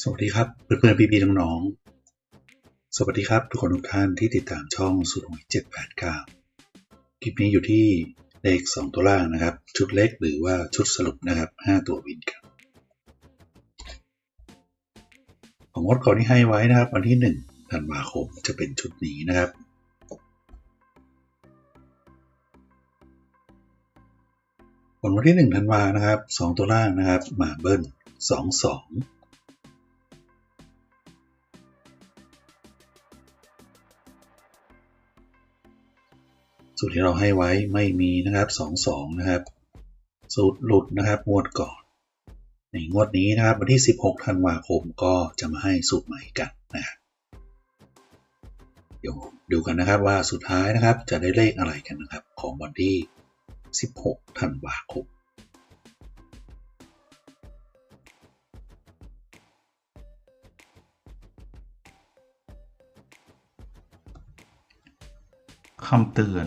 สวัสดีครับเพื่อนๆพี่ๆน้องๆสวัสดีครับทุกคนทุกท่านที่ติดตามช่องสูตรหวย789คลิปนี้อยู่ที่เลข2ตัวล่างนะครับ ชุดเล็กหรือว่าชุดสรุปนะครับ5ตัววินครับของงดก่อนที่ให้ไว้นะครับ วันที่1ธันวาคมจะเป็นชุดนี้นะครับผลวันที่1ธันวานะครับ 2 ตัวล่างนะครับ มาเบิ้ล2 2 สูตรที่เราให้ไว้ไม่มีนะครับ2 2นะครับ สูตรหลุดนะครับงวดก่อน ในงวดนี้นะครับวันที่ 16ธันวาคมก็จะมาให้สูตรใหม่กันนะครับเดี๋ยวดูกันนะครับว่าสุดท้ายนะครับจะได้เลขอะไรกันนะครับ ของวันที่ 16ธันวาคมคำเตือน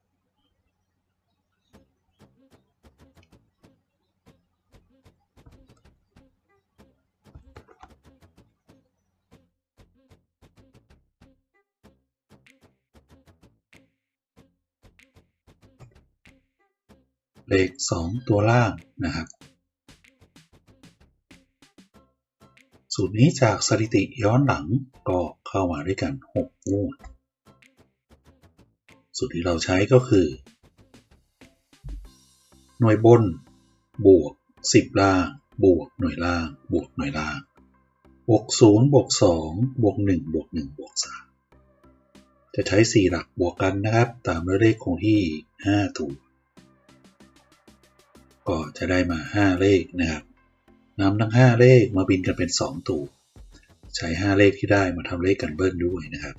เลข 2 ตัวล่างนะครับ สูตรนี้จากสถิติย้อนหลังก็เข้ามาด้วยกัน 6 งวด สูตรที่เราใช้ก็คือ หน่วยบน บวก 10 ล่าง บวกหน่วยล่าง บวกหน่วยล่าง บวก 0 บวก 2 บวก 1 บวก 1 บวก 3 จะใช้ 4 หลักบวกกันนะครับ ตามด้วยเลขคงที่ 5 ตัว ก็จะได้มา 5 เลขนะครับนำทั้ง 5 เลขมาบินกันเป็น 2 ตัว ใช้ 5 เลขที่ได้มาทำเลขกันเบิ้ลด้วยนะครับ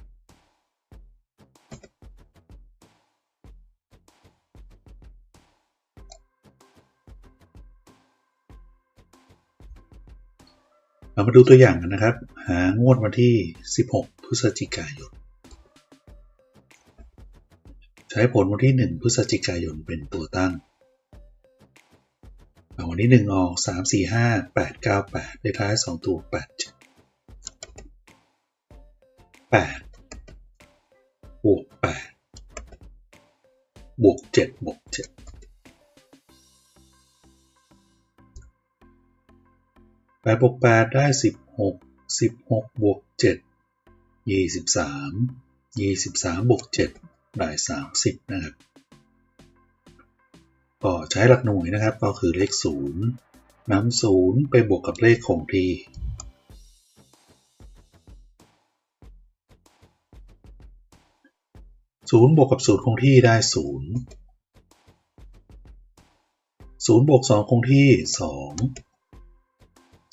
เรามาดูตัวอย่างกันนะครับ หางวดวันที่ 16 พฤศจิกายน ใช้ผลวันที่ 1 พฤศจิกายนเป็นตัวตั้งราง วัลที่หนึ่งออกสามสี่ห้าแปดเก้าแปดเลขท้ายสองตัวแปดแปดบวกแปดบวกเจ็ดบวกเจ็ดแปดบวกแปดได้สิบหกสิบหกบวกเจ็ดยี่สิบสามยี่สิบสามบวกเจ็ดได้สามสิบนะครับ ก็ใช้หลักหน่วยนะครับก็คือเลข 0นำศูนย์ไปบวกกับเลขคงที่ศูนย์บวกกับศูนย์คงที่ได้ศูนย์ศูนย์บวกสองคงที่สอง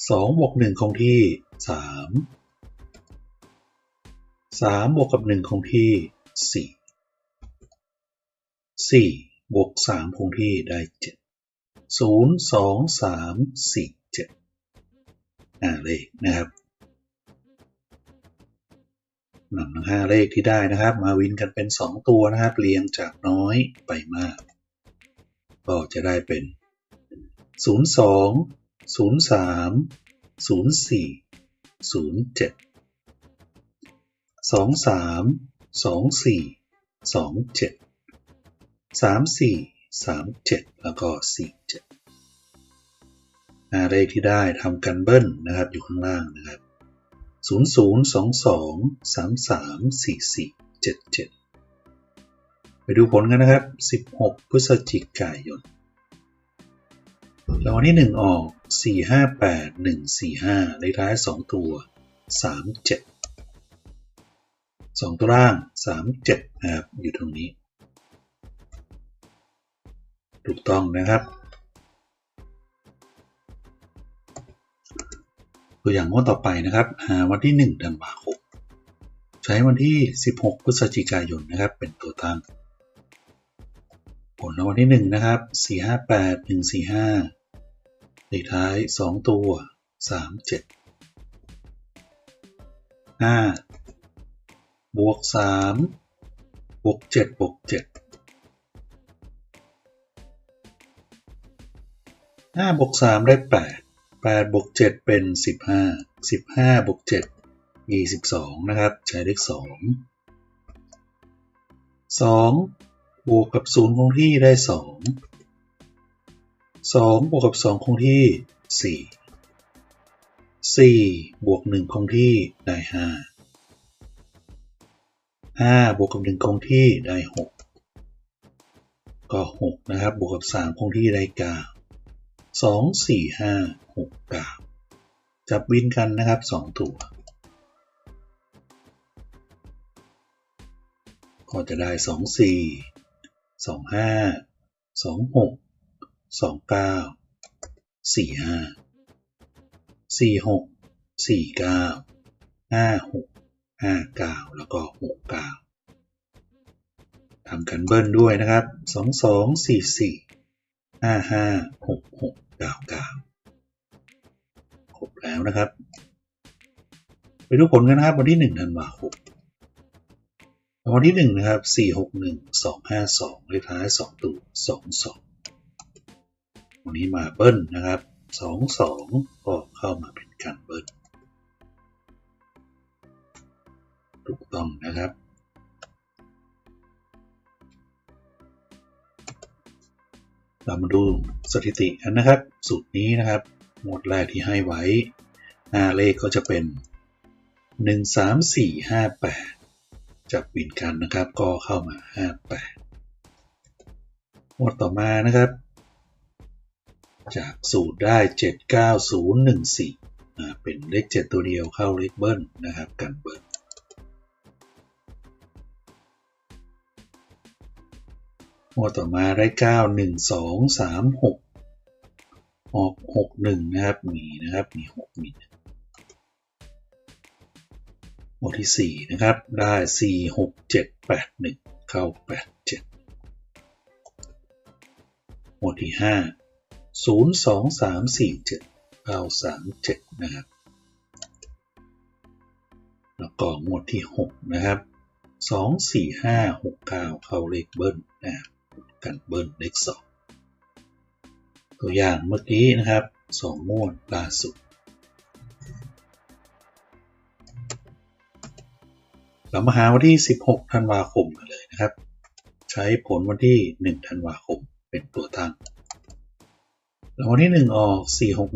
สองบวกหนึ่งคงที่สามสามบวกกับหนึ่งคงที่สี่สี่ บวกสามคงที่ได้เจ็ดศูนย์สองสามสี่เจ็ดอ่าเลขนะครับนำทั้งห้าเลขที่ได้นะครับ มาวินกันเป็นสองตัวนะครับ เรียงจากน้อยไปมาก ก็จะได้เป็นศูนย์สองศูนย์สามศูนย์สี่ศูนย์เจ็ดสองสามสองสี่สองเจ็ด สามสี่สามเจ็ดแล้วก็สี่เจ็ดเลขที่ได้ทำกันเบิ้ลนะครับอยู่ข้างล่างนะครับศูนย์ศูนย์สองสองสามสามสี่สี่เจ็ดเจ็ดไปดูผลกันนะครับ16พฤศจิกายนรางวัลที่1ออก458 145เลขท้าย2ตัว37 2ตัวล่าง37นะครับอยู่ตรงนี้ ถูกต้องนะครับ ตัวอย่างงวดต่อไปนะครับ หาวันที่ 1 ธันวาคม ใช้วันที่ 16 พฤศจิกายนนะครับ เป็นตัวตั้ง ผลรางวัลที่ 1 นะครับ 458 145เลขท้าย 2 ตัว 37 5 บวก 3 บวก 7 บวก 7 5บวก3ได้8 8บวก7เป็น15 15บวก7 22นะครับ ใช้เลข2 2บวกกับ0คงที่ได้2 2บวกกับ2คงที่4 4บวก1คงที่ได้5 5บวกกับ1คงที่ได้6ก็6นะครับ บวกกับ3คงที่ได้ 9 2 4 5 6 9จับวินกันนะครับ2ตัวก็จะได้2 4 2 5 2 6 2 9 4 5 4 6 4 9 5 6 5 9แล้วก็6 9ทำกันเบิ้ลด้วยนะครับ2 2 4 4 5 5 6 6 9 9 ครบแล้วนะครับ ไปดูผลกันนะครับ วันที่ 1 ธันวาคมวันที่ 1 นะครับ 4 6 1 2 5 2เลขท้าย 2 ตัว 2 2 วันนี้มาเบิ้ลนะครับ 2 2 ก็เข้ามาเป็นการเบิ้ลถูกต้องนะครับ เรามาดูสถิติกันนะครับ สูตรนี้นะครับหมวดแรกที่ให้ไว้หน้าเลขก็จะเป็น 1 3 4 5 8 จับวินกันนะครับ ก็เข้ามา 58 หมวดต่อมานะครับ จากสูตรได้ 79014อ่าเป็นเลข 7 ตัวเดียวเข้าเลขเบิ้ลนะครับ กันเบิ้ล หมวต่อมาได้ 9 1 2 3 6 ออก 6 1 นะครับ มีนะครับ มี 6 มีหมวดที่ 4 นะครับ ได้ 4 6 7 8 1 เข้า 8 7 หมวดที่ 5 0 2 3 4 7 เข้า 3 7 นะครับ แล้วก็หมวดที่ 6 นะครับ2 4 5 6 9 เข้าเลขเบิ้ลนะครับ กันเบิ้ลเลข2ตัวอย่างเมื่อกี้นะครับ2งวดล่าสุด เรามาหาวันที่ 16 ธันวาคมกันเลยนะครับ ใช้ผลวันที่ 1 ธันวาคมเป็นตัวตั้งรางวัลที่ 1 ออก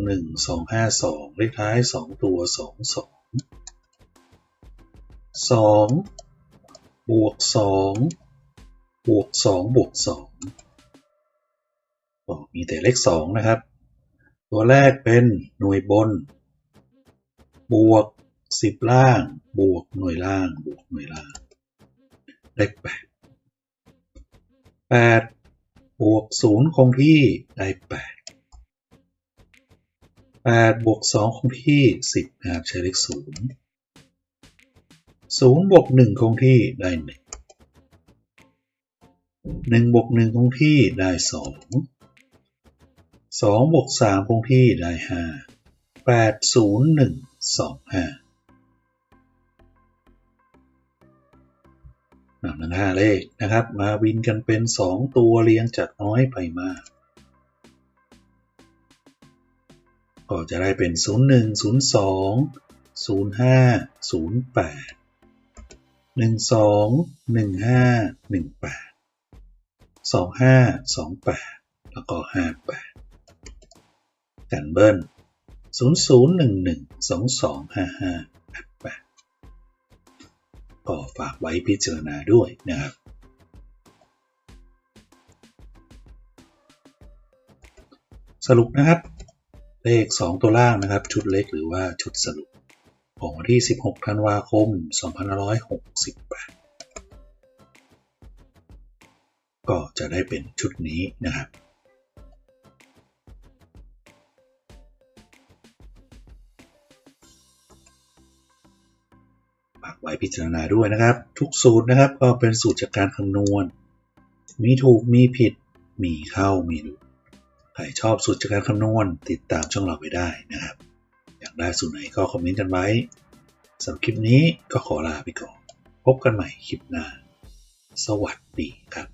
461 252 เลขท้าย 2 ตัว 22 2 บวก 2 บวก2บวก2ก็มีแต่เลข 2 นะครับ ตัวแรกเป็นหน่วยบน บวก 10 ล่าง บวกหน่วยล่าง บวกหน่วยล่าง เลข 8 8 บวก 0 คงที่ ได้ 8 8 บวก 2 คงที่ 10 นะครับ ใช้เลข 0 0 บวก 1 คงที่ ได้ 1 1บวก1คงที่ได้2 2บวก3คงที่ได้5 8 0 1 2 5นำทั้ง5เลขนะครับ มาวินกันเป็น2ตัวเรียงจากน้อยไปมาก ก็จะได้เป็น 01 02 05 08 12 15 18 25 28 แล้วก็ 58 กันเบิ้ล 0011 2255 88 ก็ฝากไว้พิจารณาด้วยนะครับสรุปนะครับ เลข 2 ตัวล่างนะครับ ชุดเล็กหรือว่าชุดสรุป ของวันที่ 16 ธันวาคม 2568 ก็จะได้เป็นชุดนี้นะครับฝากไว้พิจารณาด้วยนะครับ ทุกสูตรนะครับก็เป็นสูตรจากการคำนวณ มีถูกมีผิด มีเข้ามีหลุดใครชอบสูตรจากการคำนวณ ติดตามช่องเราไปได้นะครับ อยากได้สูตรไหนก็คอมเมนต์กันไว้สำหรับคลิปนี้ก็ขอลาไปก่อน พบกันใหม่คลิปหน้า สวัสดีครับ